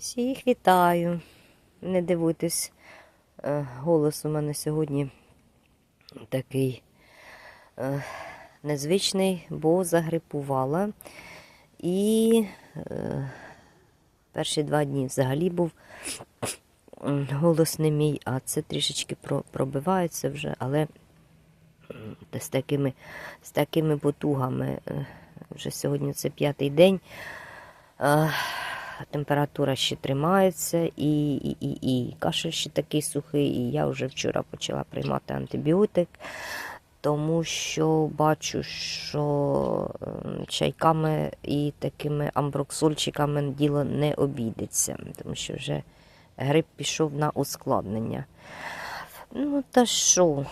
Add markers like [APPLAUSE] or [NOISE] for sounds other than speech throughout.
Всіх вітаю. Не дивуйтесь, е, голос у мене сьогодні такий е, незвичний, бо загрипувала. І е, перші два дні взагалі був голос не мій, а це трішечки пробивається вже, але з такими, з такими потугами. Вже сьогодні це п'ятий день. Температура ще тримається, і, і, і, і кашель ще такий сухий, і я вже вчора почала приймати антибіотик, тому що бачу, що ем, чайками і такими амброксольчиками діло не обійдеться, тому що вже грип пішов на ускладнення. Ну, та що,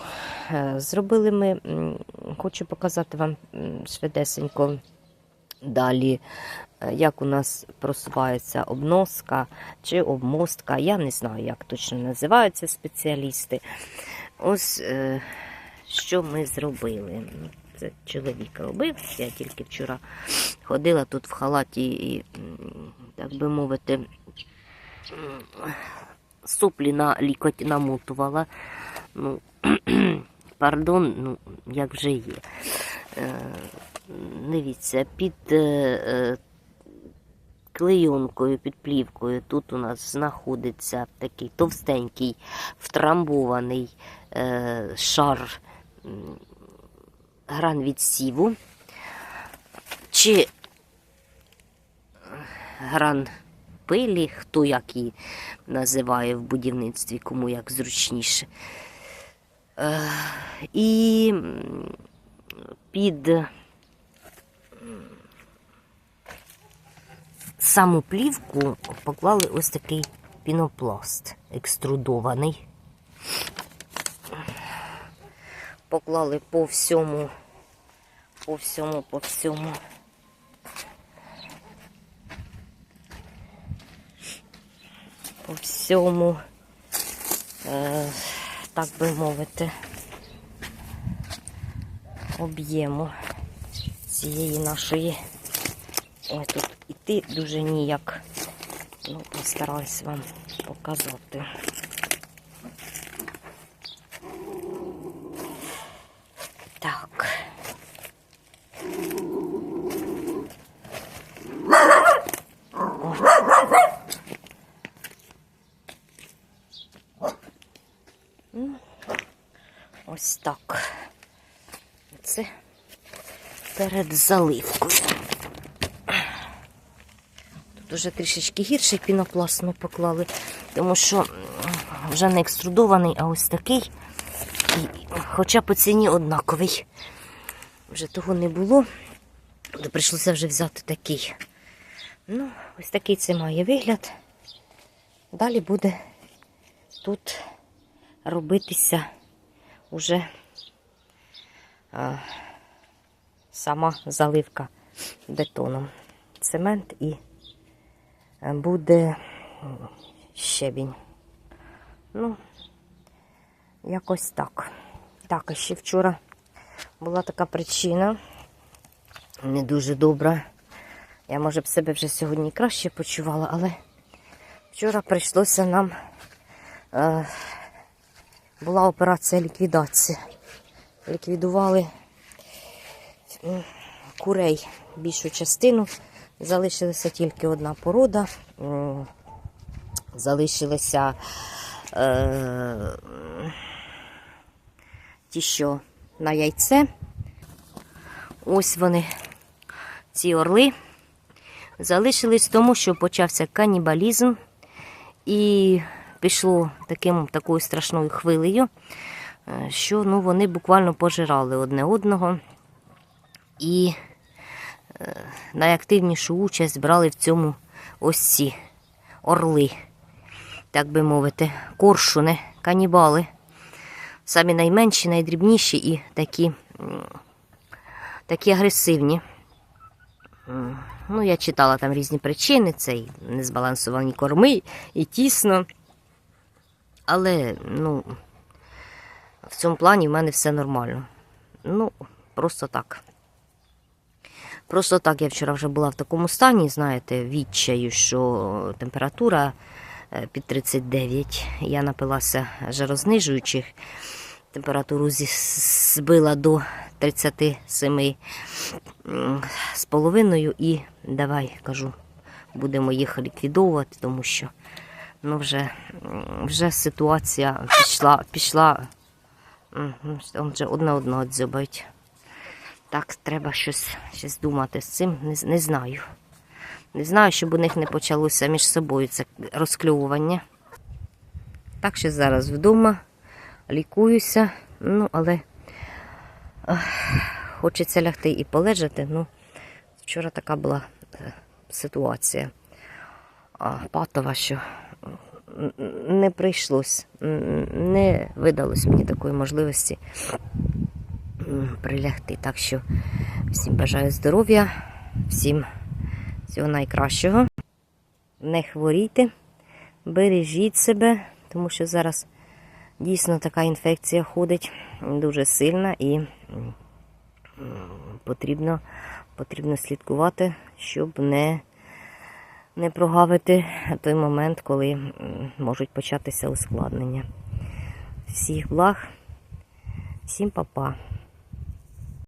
е, зробили ми, хочу показати вам швидесенько далі, е, як у нас просувається обноска чи обмостка. Я не знаю, як точно називаються спеціалісти. Ось е, що ми зробили. Це чоловік робив. Я тільки вчора ходила тут в халаті і, так би мовити, м, соплі на лікоть намотувала. Ну, [CLEARS THROAT] пардон, ну, як вже є. Е, Дивіться, під е, е, клейонкою, під плівкою тут у нас знаходиться такий товстенький, втрамбований шар гран відсіву. Чи гран пилі, хто як її називає в будівництві, кому як зручніше. І під саму плівку поклали ось такий пінопласт екструдований. Поклали по всьому, по всьому, по всьому. По всьому, е, так би мовити, об'єму цієї нашої. Ой, тут іти дуже ніяк. Ну, постараюсь вам показати. Так. Ось так. Це перед заливкою. Тут вже трішечки гірший пінопласт ми поклали, тому що вже не екструдований, а ось такий. І, хоча по ціні однаковий. Вже того не було, то прийшлося вже взяти такий. Ну, ось такий це має вигляд. Далі буде тут робитися уже сама заливка бетоном. Цемент і е, буде щебінь. Ну, якось так. Так, ще вчора була така причина не дуже добра. Я, може б себе вже сьогодні краще почувала, але вчора прийшлося нам. Е, була операція ліквідації. Ліквідували курей більшу частину. Залишилася тільки одна порода. Залишилися е, ті, що на яйце. Ось вони, ці орли. Залишились тому, що почався канібалізм і пішло таким, такою страшною хвилею, що ну, вони буквально пожирали одне одного. І е, найактивнішу участь брали в цьому ось ці орли, так би мовити, коршуни, канібали. Самі найменші, найдрібніші і такі, такі агресивні. Ну, я читала там різні причини, це і незбалансовані корми, і тісно. Але, ну, в цьому плані в мене все нормально. Ну, просто так. Просто так я вчора вже була в такому стані, знаєте, відчаю, що температура е, під 39. Я напилася жарознижуючих. Температуру збила до 37 з половиною і давай, кажу, будемо їх ліквідовувати, тому що ну, вже, вже ситуація пішла, пішла м, м, он вже одне одного дзьобають. Так, треба щось, щось думати з цим. Не, не знаю. Не знаю, щоб у них не почалося між собою це розкльовування. Так що зараз вдома лікуюся, ну, але ах, хочеться лягти і полежати. Ну, вчора така була е, ситуація патова, що не прийшлось, не видалось мені такої можливості прилягти. Так що всім бажаю здоров'я, всім всього найкращого. Не хворійте, бережіть себе, тому що зараз дійсно така інфекція ходить дуже сильна і потрібно, потрібно слідкувати, щоб не, не прогавити той момент, коли можуть початися ускладнення. Всіх благ, всім па-па.